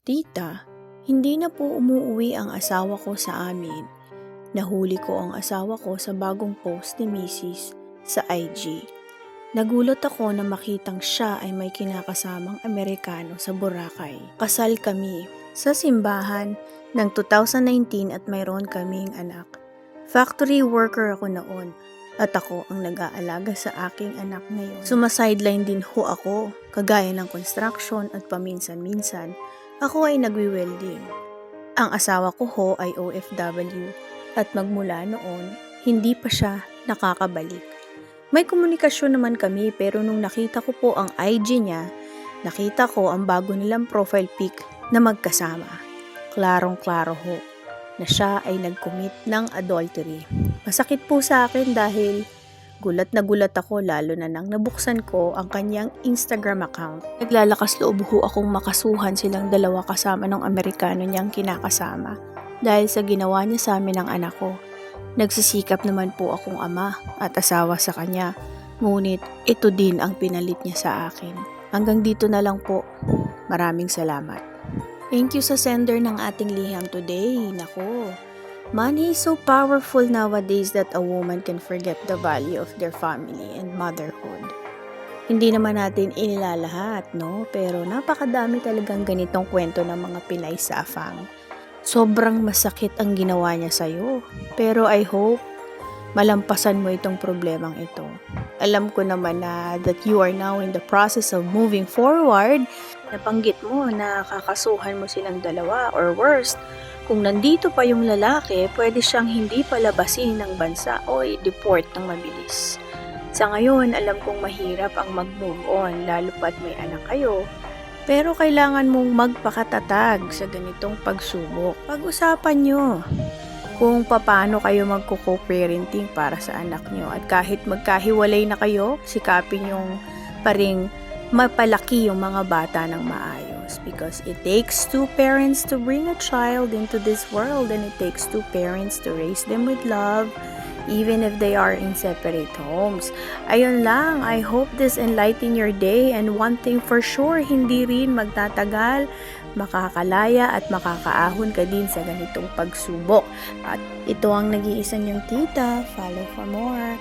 Tita, hindi na po umuuwi ang asawa ko sa amin. Nahuli ko ang asawa ko sa bagong post ni Mrs. sa IG. Nagulat ako na makitang siya ay may kinakasamang Amerikano sa Boracay. Kasal kami sa simbahan ng 2019 at mayroon kaming anak. Factory worker ako noon at ako ang nag-aalaga sa aking anak ngayon. Sumasideline din ho ako, kagaya ng construction at paminsan-minsan, ako ay nagwi-welding. Ang asawa ko ho ay OFW at magmula noon, hindi pa siya nakakabalik. May komunikasyon naman kami pero nung nakita ko po ang IG niya, nakita ko ang bago nilang profile pic na magkasama. Klarong-klaro ho na siya ay nag-commit ng adultery. Masakit po sa akin dahil gulat na gulat ako lalo na nang nabuksan ko ang kanyang Instagram account. Naglalakas loob ho akong makasuhan silang dalawa kasama ng Amerikano niyang kinakasama dahil sa ginawa niya sa amin ng anak ko. Nagsisikap naman po akong ama at asawa sa kanya. Ngunit ito din ang pinalit niya sa akin. Hanggang dito na lang po. Maraming salamat. Thank you sa sender ng ating liham today. Nako, money is so powerful nowadays that a woman can forget the value of their family and motherhood. Hindi naman natin inilalahat, no? Pero napakadami talagang ganitong kwento ng mga Pinay sa afam. Sobrang masakit ang ginawa niya sa'yo. Pero I hope malampasan mo itong problemang ito. Alam ko naman na that you are now in the process of moving forward. Napanggit mo na kakasuhan mo silang dalawa or worst, kung nandito pa yung lalaki, pwede siyang hindi palabasin ng bansa o i-deport ng mabilis. Sa ngayon, alam kong mahirap ang mag-move on, lalo pat may anak kayo. Pero kailangan mong magpakatatag sa ganitong pagsubok. Pag-usapan nyo kung paano kayo magko-co-parenting para sa anak nyo. At kahit magkahiwalay na kayo, sikapin yung paring mapalaki yung mga bata ng maayos. Because it takes two parents to bring a child into this world and it takes two parents to raise them with love even if they are in separate homes. Ayun lang, I hope this enlighten your day and one thing for sure, hindi rin magtatagal, makakalaya at makakaahon ka din sa ganitong pagsubok. At ito ang nag-iisa niyong tita. Follow for more.